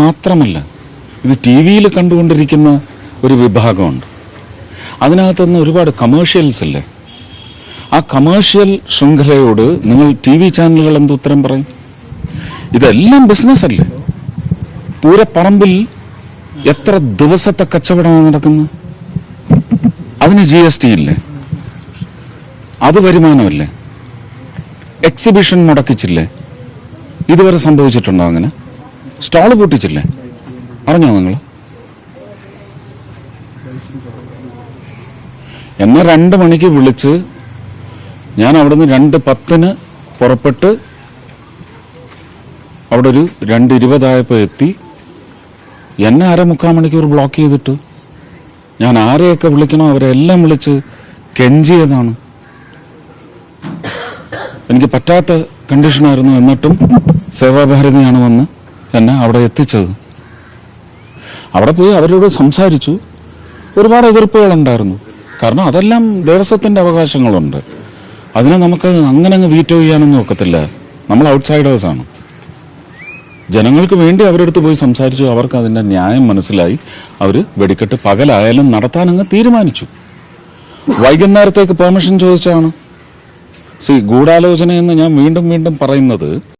മാത്രമല്ല ഇത് ടി വിയിൽ കണ്ടുകൊണ്ടിരിക്കുന്ന ഒരു വിഭാഗമുണ്ട്. അതിനകത്തുനിന്ന് ഒരുപാട് കമേഴ്ഷ്യൽസ് അല്ലേ ആ കമേഴ്ഷ്യൽ ശൃംഖലയോട് നിങ്ങൾ ടി വി ചാനലുകൾ എന്ത് ഉത്തരം പറയും? ഇതെല്ലാം ബിസിനസ് അല്ലേ? പൂരപ്പറമ്പിൽ എത്ര ദിവസത്തെ കച്ചവടമാണ് നടക്കുന്നത്? അതിന് ജി എസ് ടി ഇല്ലേ? അത് വരുമാനമല്ലേ? എക്സിബിഷൻ മുടക്കിച്ചില്ലേ? ഇതുവരെ സംഭവിച്ചിട്ടുണ്ടോ അങ്ങനെ? സ്റ്റാൾ പൂട്ടിച്ചില്ലേ? അറിഞ്ഞോ നിങ്ങൾ? എന്നെ രണ്ട് മണിക്ക് വിളിച്ച് ഞാൻ അവിടുന്ന് രണ്ട് പത്തിന് പുറപ്പെട്ട് അവിടെ ഒരു രണ്ട് ഇരുപതായപ്പോൾ എത്തി. എന്നെ അര മുക്കാൽ മണിക്കൂർ ബ്ലോക്ക് ചെയ്തിട്ട് ഞാൻ ആരെയൊക്കെ വിളിക്കണോ അവരെല്ലാം വിളിച്ച് കെഞ്ചിയതാണ് എനിക്ക് പറ്റാത്ത കണ്ടീഷനായിരുന്നു എന്നിട്ടും സേവാഭാരതിയാണ് വന്ന് എന്നെ അവിടെ എത്തിച്ചത്. അവിടെ പോയി അവരോട് സംസാരിച്ചു. ഒരുപാട് എതിർപ്പുകളുണ്ടായിരുന്നു. കാരണം അതെല്ലാം ദേവസ്വത്തിന്റെ അവകാശങ്ങളുണ്ട്. അതിനെ നമുക്ക് അങ്ങനെ അങ്ങ് വീറ്റോ ചെയ്യാനൊന്നും ഒക്കത്തില്ല. നമ്മൾ ഔട്ട്സൈഡേഴ്സാണ് ജനങ്ങൾക്ക് വേണ്ടി അവരെടുത്ത് പോയി സംസാരിച്ചു. അവർക്ക് അതിന്റെ ന്യായം മനസ്സിലായി. അവർ വെടിക്കെട്ട് പകലായാലും നടത്താനങ്ങ് തീരുമാനിച്ചു. വൈകുന്നേരത്തേക്ക് പെർമിഷൻ ചോദിച്ചാണ്. സി ഗൂഢാലോചന എന്ന് ഞാൻ വീണ്ടും വീണ്ടും പറയുന്നത്